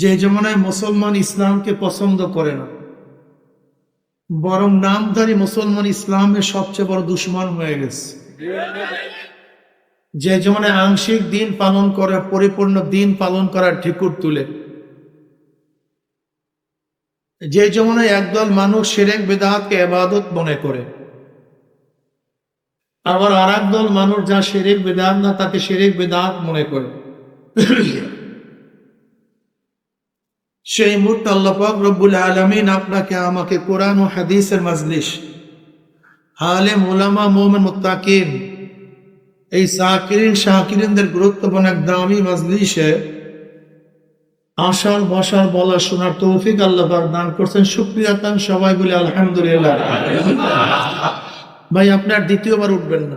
যে জমানায় মুসলমান ইসলামকে পছন্দ করে না, বরং নামধারী মুসলমান ইসলামের সবচেয়ে বড় দুশ্মন হয়ে গেছে। যে জমানায় আংশিক দিন পালন করে, পরিপূর্ণ দিন পালন করার ঠিকুর তুলে। যে জমানায় একদল মানুষ সেরেক বেদাতকে এবাদত মনে করে, আবার আর দল মানুষ যা সেরেক বেদাত না, তাকে সেরেক বেদাত মনে করে। সেই মুহূর্তে আল্লাপাক রব্বুল আলমিন আপনাকে, আমাকে কোরআন ও হাদিসের মাজলিস। হালে মোলামা মোমেন, মুত্তাকিন, এই সাকিরিন, শাকিরিনদের গুরুত্বপূর্ণ এক দামি মাজলিসে আসার বসার বলা শোনার তৌফিক আল্লাহ পাক দান করছেন। শুক্রিয়া তান সবাই বলে আলহামদুলিল্লাহ। ভাই, আপনার দ্বিতীয়বার উঠবেন না।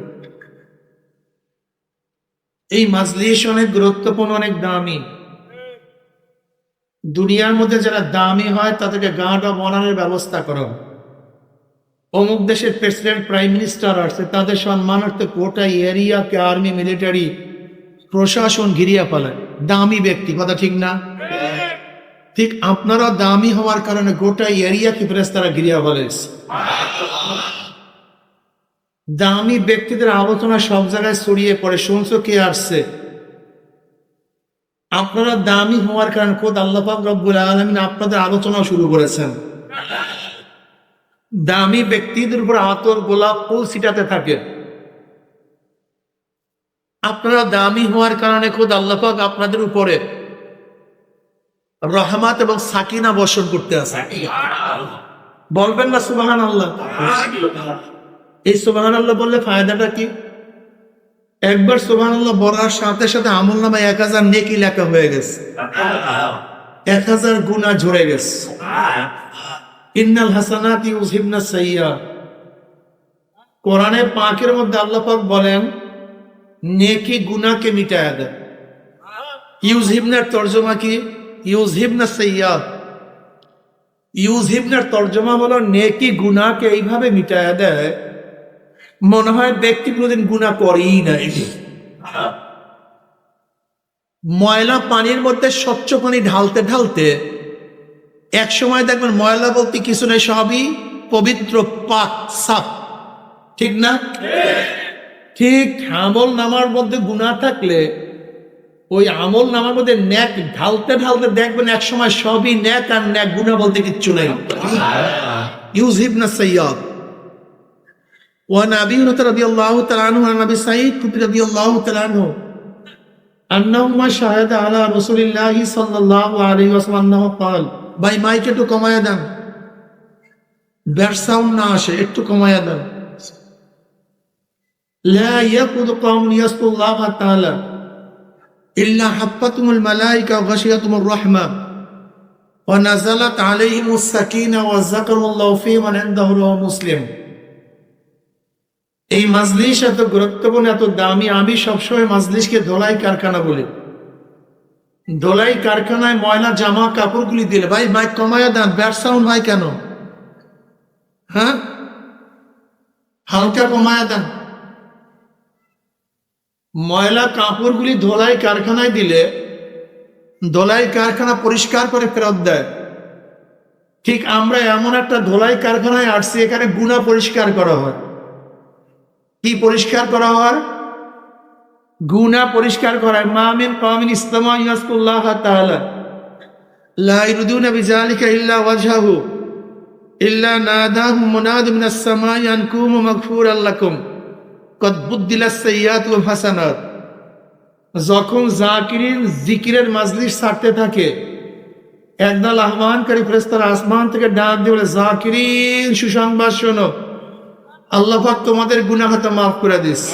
এই মাজলিস অনেক গুরুত্বপূর্ণ, অনেক দামি। দুনিয়ার মধ্যে যারা দামি হয়, তাদেরকে গাঁটা বনানোর ব্যবস্থা করা। অমুক দেশের প্রেসিডেন্ট প্রাইম মিনিস্টার আসছে, তাদের সম্মানার্থে গোটা এরিয়াকে আর্মি মিলিটারি প্রশাসন ঘিরিয়া ফেলায় দামি ব্যক্তি, কথা ঠিক না? ঠিক আপনারা দামি হওয়ার কারণে গোটা এরিয়াকে প্রেস তারা ঘিরিয়া ফেলেছে দামি ব্যক্তিদের আলোচনা সব জায়গায় ছড়িয়ে পড়ে, শুনছো কে আসছে? আপনারা দামি হওয়ার কারণে খোদ আল্লাপাক রব্বুল আলমিন আপনাদের আলোচনা শুরু করেছেন। দামি ব্যক্তিদের উপর আতর গোলাপ ফুল ছিটাতে থাকে। আপনারা দামি হওয়ার কারণে খোদ আল্লাপাক আপনাদের উপরে রহমাত এবং সাকিনা বর্ষণ করতে আছে। বলবেন না সুবাহান আল্লাহ এই সুবাহান আল্লাহ বললে ফায়দাটা কি? একবার সুবাহান আল্লাহ বলার সাথে সাথে আমল নামে এক হাজার নেকি লেখা হয়ে গেছে। এক হাজার গুণা ঝরে গেছে। ইন্নাল হাসানাত ইউজিবনা সাইয়া। কোরআনে পাকের মধ্যে আল্লাহ পাক বলেন, নেকি গুনাহকে মিটায়া দেয় ইউজিবনার তর্জমা কি? ইউজিবনা সাইয়া। ইউজিবনার তর্জমা হলো নেকি গুনাহকে এইভাবে মিটায়া দেয় মনে হয় ব্যক্তি কোনোদিন গুণা করেই নাই। ময়লা পানির মধ্যে স্বচ্ছ পানি ঢালতে ঢালতে এক সময় দেখবেন ময়লা বলতে কিছু নেই সবই পবিত্র পাক সাপ ঠিক না? ঠিক আমল নামার মধ্যে গুণা থাকলে ওই আমল নামার মধ্যে ন্যাক ঢালতে ঢালতে দেখবেন এক সময় সবই ন্যাক আর ন্যাক গুণা বলতে কিচ্ছু নেই। ইউজিব না সৈয়দ وعن ابي هريره رضي الله تعالى عنه عن ابي سعيد خدري رضي الله تعالى عنه انهما شهد على رسول الله صلى الله عليه وسلم انه قال ভাই মাইক একটু কমায়া দেন ব্যাট সাউন্ড না আসে একটু কমায়া দেন لا يقود قوم يذكر الله تعالى إلا حفتهم الملائكة وغشيتهم الرحمة ونزلت عليهم السكينة وذكر الله في من عنده رواه مسلم এই মাজলিস এত গুরুত্বপূর্ণ, এত দামি। আমি সবসময় মাজলিসকে ধোলাই কারখানা বলি। ধোলাই কারখানায় ময়লা, জামা, কাপড়গুলি দিলে, ভাই, মাইক কমায়া দেন ব্যাট সাউন্ড হয় কেন? হ্যাঁ? হালকা কমায়া দেন। ময়লা, কাপড়গুলি ধোলাই কারখানায় দিলে, ধোলাই কারখানা পরিষ্কার করে ফেরত দেয়। ঠিক আমরা এমন একটা ধোলাই কারখানায় আসছি, এখানে গুণা পরিষ্কার করা হয়। কি পরিষ্কার করা হয়? গুনা পরিষ্কার করা হয় মামিন কামিন ইসলামা ইয়াসকুল্লাহ তাআলা। লা ইরুদুনা বিযালিকা ইল্লা ওয়াজহাহু। ইল্লা নাদাহু মুনাদ মিনাস সামাই আন কুমু মাগফুরাল লাকুম। কদ বুদ্দিলাস সাইয়্যাত ওয়াল হাসানাত। যখন জাকিরিন জিকিরের মাজলিস ছাড়তে থাকে, একদল আহ্বানকারী ফেরেশতারা আসমান থেকে ডাক দিয়ে বলে, জাকিরিন, সুসংবাদ শোনো। আল্লাহ পাক তোমাদের গুনাহত মাফ করে দিস।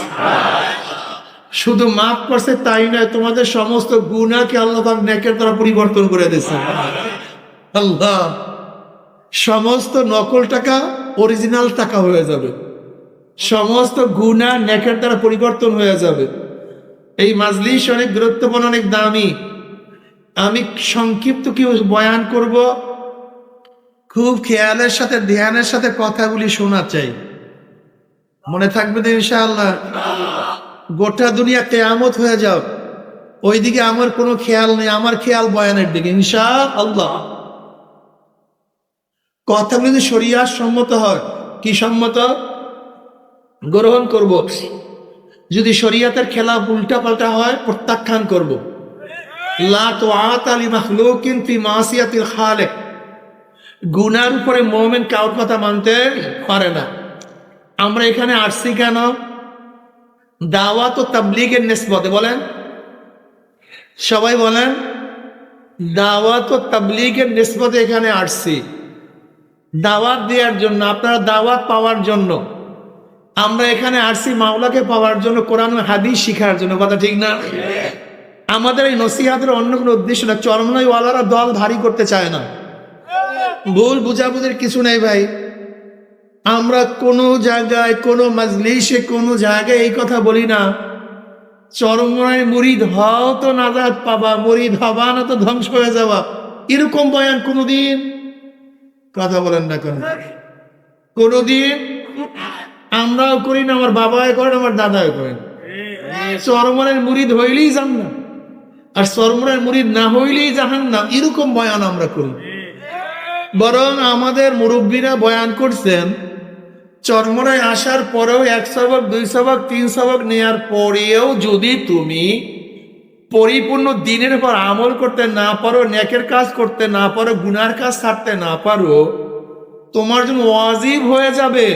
শুধু মাফ করছে তাই নয়, তোমাদের সমস্ত গুনাহকে আল্লাহ পাক নেকের দ্বারা পরিবর্তন করে দিয়েছে। আল্লাহ, সমস্ত নকল টাকা অরিজিনাল টাকা হয়ে যাবে। সমস্ত গুণা নেকের দ্বারা পরিবর্তন হয়ে যাবে। এই মাজলিস অনেক গুরুত্বপূর্ণ, অনেক দামি। আমি সংক্ষিপ্ত কি বয়ান করব। খুব খেয়ালের সাথে, ধ্যানের সাথে কথাগুলি শোনা চাই। মনে থাকবে তো ইনশাআল্লাহ। গোটা দুনিয়া কেয়ামত হয়ে যাও ওইদিকে আমার কোনো খেয়াল নেই, আমার খেয়াল বয়ানের দিকে ইনশা আল্লাহ কথা যদি শরিয়ার সম্মত হয়, কি সম্মত? গ্রহণ করব। যদি শরিয়াতের খেলা উল্টা পাল্টা হয়, প্রত্যাখ্যান করব। গুনার উপরে মোমেন কাউর কথা মানতে পারে না। আমরা এখানে আসছি কেন? দাওয়াত ও তাবলিগের নেসবতে বলেন। সবাই বলেন, দাওয়াত ও তাবলিগের নেসবতে এখানে আসছি। দাওয়াত দেওয়ার জন্য, আপনারা দাওয়াত পাওয়ার জন্য। আমরা এখানে আসছি মাওলাকে পাওয়ার জন্য, কোরআন হাদিস শিখার জন্য, কথা ঠিক না? আমাদের এই নসিহাতের অন্য কোনো উদ্দেশ্য না চরমনাই ওয়ালারা দল ভারী করতে চায় না। ভুল বুঝাবুঝির কিছু নেই ভাই। আমরা কোনো জায়গায়, কোনো মাজলিসে কোনো জায়গায় এই কথা বলি না। চরমনায় মুরিদ হও তো নাজাদ পাবা, মুরিদ হবা না তো ধ্বংস হয়ে যাবা। এরকম বয়ান কোনোদিন কথা বলেন না কেন? কোনোদিন আমরাও করি না, আমার বাবাও করেন, আমার দাদাও করেন। চরমনের মুরিদ হইলেই যান না আর চরমনের মুরিদ না হইলেই জাহান না এরকম বয়ান আমরা করি। বরং আমাদের মুরব্বীরা বয়ান করছেন চরমরায় আসার পরেও এক সবক, দুই সবক, তিন সবক নেয়ার পরেও যদি তুমি পরিপূর্ণ দিনের পর আমল করতে না পারো নেকের কাজ করতে না পারো, গুনার কাজ ছাড়তে না পারো, তোমার জন্য ওয়াজিব হয়ে যাবে।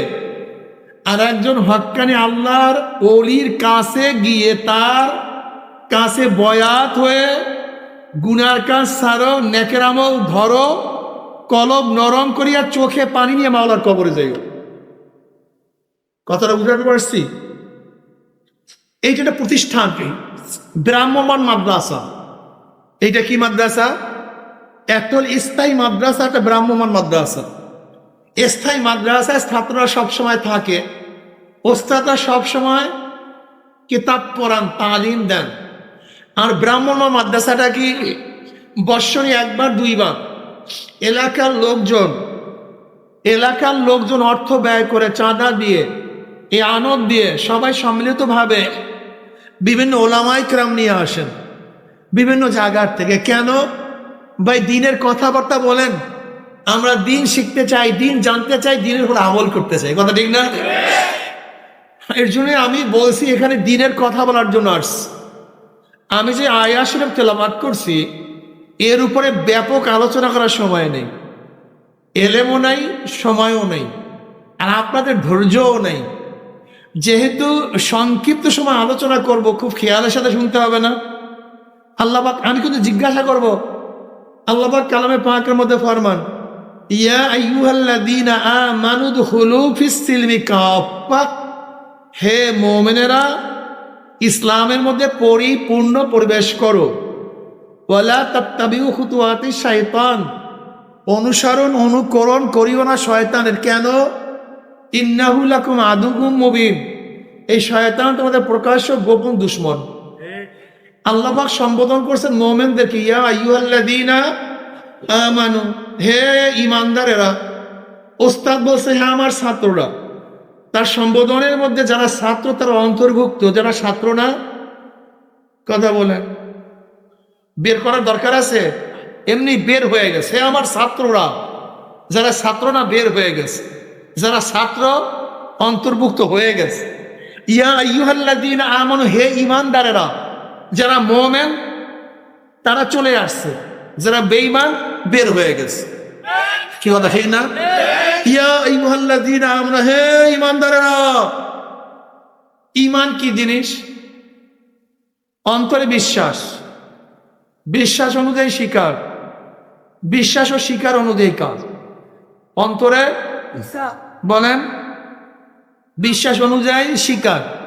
আর একজন হক্কানি আল্লাহর অলির কাছে গিয়ে তার কাছে বয়াত হয়ে গুনার কাজ ছাড়ো নেকের আমল ধরো, কলব নরম করিয়া চোখে পানি নিয়ে মাওলার কবরে যাই কথাটা বুঝাতে পারছি? এইটা একটা প্রতিষ্ঠান ব্রাহ্মণ মাদ্রাসা। এইটা কি মাদ্রাসা? একটা হল স্থায়ী মাদ্রাসা, একটা ব্রাহ্মণ মাদ্রাসা। স্থায়ী মাদ্রাসায় ছাত্ররা সবসময় থাকে। ওস্তাদরা সবসময় কিতাব পড়ান তালিম দেন। আর ব্রাহ্মণ মাদ্রাসাটা কি? বৎসরে একবার, দুইবার। এলাকার লোকজন এলাকার লোকজন অর্থ ব্যয় করে চাঁদা দিয়ে এই আনন্দ দিয়ে সবাই সম্মিলিতভাবে বিভিন্ন ওলামাই ক্রাম নিয়ে আসেন। বিভিন্ন জায়গার থেকে। কেন? ভাই, দিনের কথাবার্তা বলেন। আমরা দিন শিখতে চাই, দিন জানতে চাই, দিনের উপর আমল করতে চাই। কথা ঠিক না? এর জন্য আমি বলছি, এখানে দিনের কথা বলার জন্য আসছি আমি যে আয়া তেলামাত করছি, এর উপরে ব্যাপক আলোচনা করার সময় নেই। এলেমও নাই, সময়ও নেই। আর আপনাদের ধৈর্যও নেই। যেহেতু সংক্ষিপ্ত সময় আলোচনা করব, খুব খেয়ালের সাথে শুনতে হবে না। আল্লাহবাক আমি কিন্তু জিজ্ঞাসা করব আল্লাহবাক কালামে পাকের মধ্যে ফরমান হে মুমিনেরা, ইসলামের মধ্যে পরিপূর্ণ প্রবেশ করো। ওয়ালা তাত্তাবিউ খুতুয়াতি শাইতান, অনুসরণ, অনুকরণ করিও না শয়তানের। কেন? ইন্নাহুলাকুম আদুকুম মুবিন। এই শয়তান তোমাদের প্রকাশ্য গোপন দুশ্মন। আল্লাপাক সম্বোধন করছেন মোমেনদেরকে, ইয়া আইয়ুহাল্লাযীনা আমানু, হে ইমানদারেরা ওস্তাদ বলছে হ্যাঁ আমার ছাত্ররা, তার সম্বোধনের মধ্যে যারা ছাত্র, তারা অন্তর্ভুক্ত। যারা ছাত্র না, কথা বলেন। বের করার দরকার আছে? এমনি বের হয়ে গেছে। আমার ছাত্ররা, যারা ছাত্র না, বের হয়ে গেছে। যারা ছাত্র অন্তর্ভুক্ত হয়ে গেছে। ইয়া ইউহাল্লাদিন হে ইমানদারেরা যারা মোমেন, তারা চলে আসছে। যারা বেইমান বের হয়ে গেছে। কি কথা, ঠিক না? ইয়া আমরা হে ইমানদারেরা ইমান কি জিনিস? অন্তরে বিশ্বাস। বিশ্বাস অনুযায়ী শিকার। বিশ্বাস ও শিকার অনুযায়ী কাজ। অন্তরে বলেন বিশ্বাস অনুযায়ী শিকার।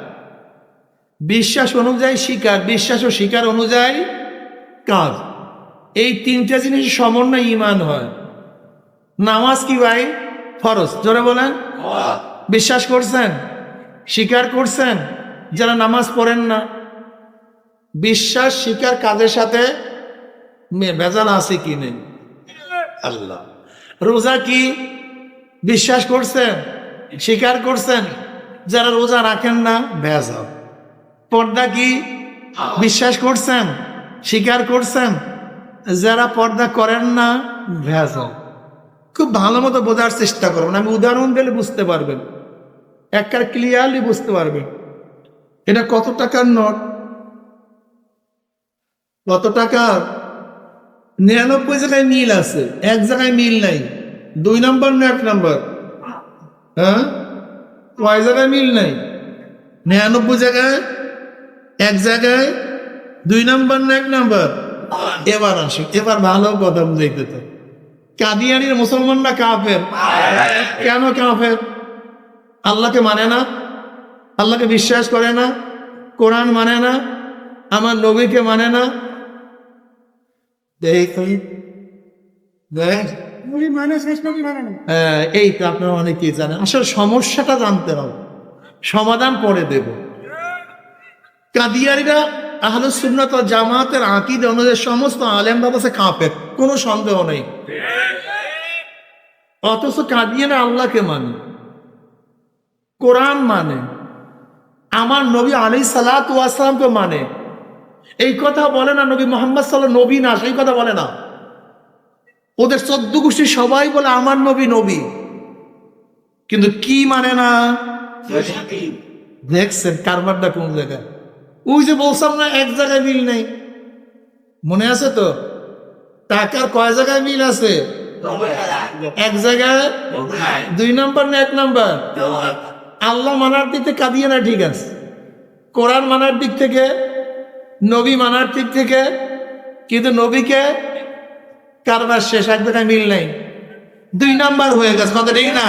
বিশ্বাস অনুযায়ী শিকার বিশ্বাস ও শিকার অনুযায়ী কাজ। এই তিনটা জিনিস সমন্বয় ইমান হয়। নামাজ কি ভাই? ফরজ। জোরে বলেন। বিশ্বাস করছেন? স্বীকার করছেন? যারা নামাজ পড়েন না। বিশ্বাস স্বীকার কাজের সাথে ভেজাল আছে কি নেই? আল্লাহ। রোজা কি? বিশ্বাস করছেন? স্বীকার করছেন? যারা রোজা রাখেন না, ভেজাল। পর্দা কি বিশ্বাস করছেন? স্বীকার করছেন? যারা পর্দা করেন না, ভেজাল। খুব ভালো মতো বোঝার চেষ্টা করবেন। আমি উদাহরণ দিলে বুঝতে পারবেন। একবার ক্লিয়ারলি বুঝতে পারবেন। এটা কত টাকার নোট? কত টাকার? নিরানব্বই জায়গায় মিল আছে। এক জায়গায় মিল নাই। দুই নম্বর না এক নম্বর? হ্যাঁ? কয় জায়গায় মিল নাই। নিরানব্বই জায়গায়? এক জায়গায়? দুই নম্বর না এক নম্বর? এবার আসি এবার ভালো কথা বুঝাইতে তো। কাদিয়ানির মুসলমানরা কাফের। কেন কাফের? আল্লাহকে মানে না? আল্লাহকে বিশ্বাস করে না? কোরআন মানে না? আমার নবীকে মানে না? দেখ দেখ। এই তো আপনারা অনেকেই জানেন। আসলে সমস্যাটা জানতে হবে। সমাধান পরে দেব। কাদিয়ারিরা আহলে সুন্নাত জামাতের আকিদ অনুযায়ী সমস্ত আলেম বাবাসে কাঁপের কোনো সন্দেহ নেই। অথচ কাদিয়ারা আল্লাহকে মানে। কোরআন মানে। আমার নবী আলী সালাত ওয়াসালামকে মানে। এই কথা বলে না নবী মোহাম্মদ সাল্লাহ নবী না, সেই কথা বলে না। ওদের চোদ্দ গোষ্ঠী সবাই বলে, আমার নবী নবী। কিন্তু কি মানে না? দেখছেন কারবারটা কোন জায়গায়? ওই যে বলছিলাম না, এক জায়গায় মিল নেই। মনে আছে তো? টাকার কয় জায়গায় মিল আছে? এক জায়গায়? দুই নম্বর না এক নম্বর? আল্লাহ মানার দিক কাঁদিয়ে না ঠিক আছে। কোরআন মানার দিক থেকে, নবী মানার দিক থেকে, কিন্তু নবীকে কারবার শেষ, এক জায়গায় মিল নেই। দুই নাম্বার হয়ে গেছে, কথা ঠিক না?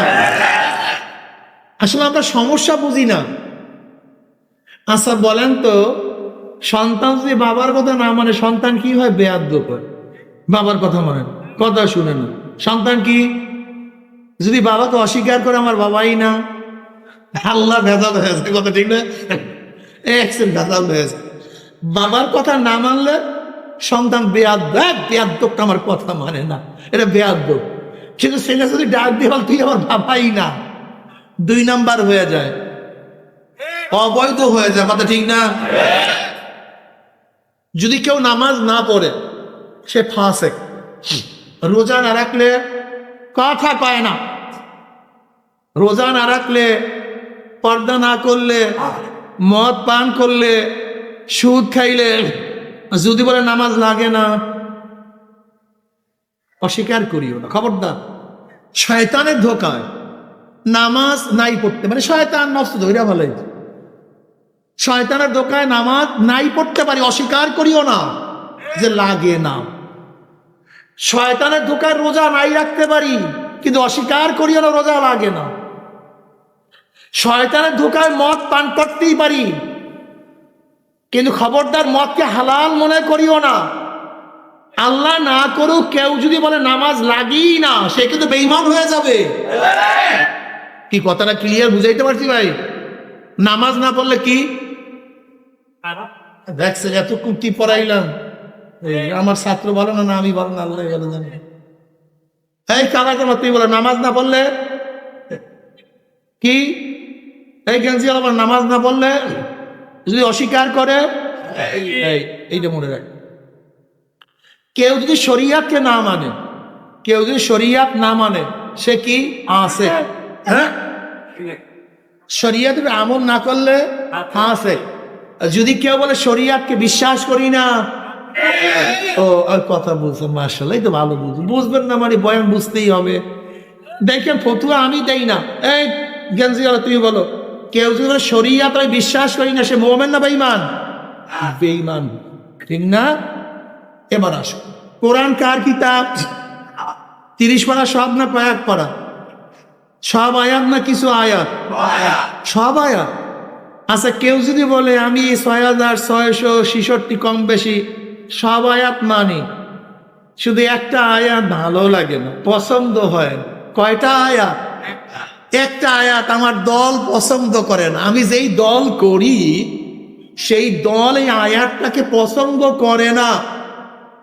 আসলে আমরা সমস্যা বুঝি না। আচ্ছা বলেন তো, সন্তান যদি বাবার কথা না মানে সন্তান কি হয়? বেয়াদ্দ করে বাবার কথা মানে কথা শুনে না। সন্তান কি? যদি বাবাকে অস্বীকার করে, আমার বাবাই না। আল্লাহ ভেজাল হয়েছে কথা ঠিক না? ভেজাল হয়েছে বাবার কথা না মানলে সন্তান বেয়াদ বেয়াদ্দটা আমার কথা মানে না, এটা বেয়াদ্দ কিন্তু সেটা যদি ডাক দিয়ে তুই আমার বাবাই না। দুই নাম্বার হয়ে যায়। অবৈধ হয়ে যায়, কথা ঠিক না? যদি কেউ নামাজ না পড়ে, সে ফাঁসে রোজা না রাখলে কথা পায় না। রোজা না রাখলে, পর্দা না করলে, মদ পান করলে, সুদ খাইলে যদি বলে নামাজ লাগে না, অস্বীকার করিও না। খবরদার, শয়তানের ধোকায় নামাজ নাই পড়তে মানে শয়তান নষ্ট ধৈর্য ভালো শয়তানের ধোকায় নামাজ নাই পড়তে পারি, অস্বীকার করিও না যে লাগে না। শয়তানের ধোকায় রোজা নাই রাখতে পারি, কিন্তু অস্বীকার করিও না, রোজা লাগে না। শয়তানের ধোকায় মদ পান করতেই পারি কিন্তু খবরদার মদকে হালাল মনে করিও না। আল্লাহ না করুক, কেউ যদি বলে নামাজ লাগি না, সে কিন্তু বেইমান হয়ে যাবে। কি কথাটা ক্লিয়ার বুঝাইতে পারছি ভাই? নামাজ না পড়লে কি? দেখছেন এতক্ষণ কি পড়াইলাম? আমার ছাত্র বলো না আমি বলো না, আল্লাহ ভালো জানি। এই কালা কালা, তুই বলো নামাজ না পড়লে? কি? এই গেঞ্জি আবার নামাজ না পড়লে? যদি অস্বীকার করে এইটা মনে রাখ। কেউ যদি শরিয়াতকে না মানে কেউ যদি শরিয়াত না মানে সে কি? আছে। হ্যাঁ? শরিয়াতের আমল না করলে আছে। যদি কেউ বলে শরিয়াতকে বিশ্বাস করি না ও আর কথা বলছে মার্শাল এই তো ভালো বুঝুন বুঝবেন না মানে বয়ান বুঝতেই হবে। দেখেন ফতুয়া আমি দেই না। এই গেঞ্জি তুমি বলো। কেউ যদি শরিয়াত আমি বিশ্বাস করি না সে মোমেন না বেইমান বেইমান ঠিক না? এবার আসো। কোরআন কার কিতাব? তিরিশ পারা সব না কয়েক পারা? সব আয়াত না কিছু আয়াত? সব আয়াত। আচ্ছা কেউ যদি বলে আমি ছয় হাজার ছয়শো ছিষট্টি কম বেশি সব আয়াত মানি। শুধু একটা আয়াত ভালো লাগে না পছন্দ হয় কয়টা আয়াত? একটা আয়াত আমার দল পছন্দ করে না। আমি যেই দল করি, সেই দল এই আয়াতটাকে পছন্দ করে না।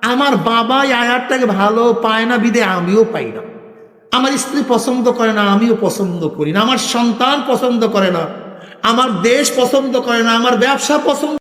আমার বাবা এই আয়াতটাকে ভালো পায় না, বিদে আমিও পাই না। আমার স্ত্রী পছন্দ করে না, আমিও পছন্দ করি না। আমার সন্তান পছন্দ করে না। আমার দেশ পছন্দ করে না। আমার ব্যবসা পছন্দ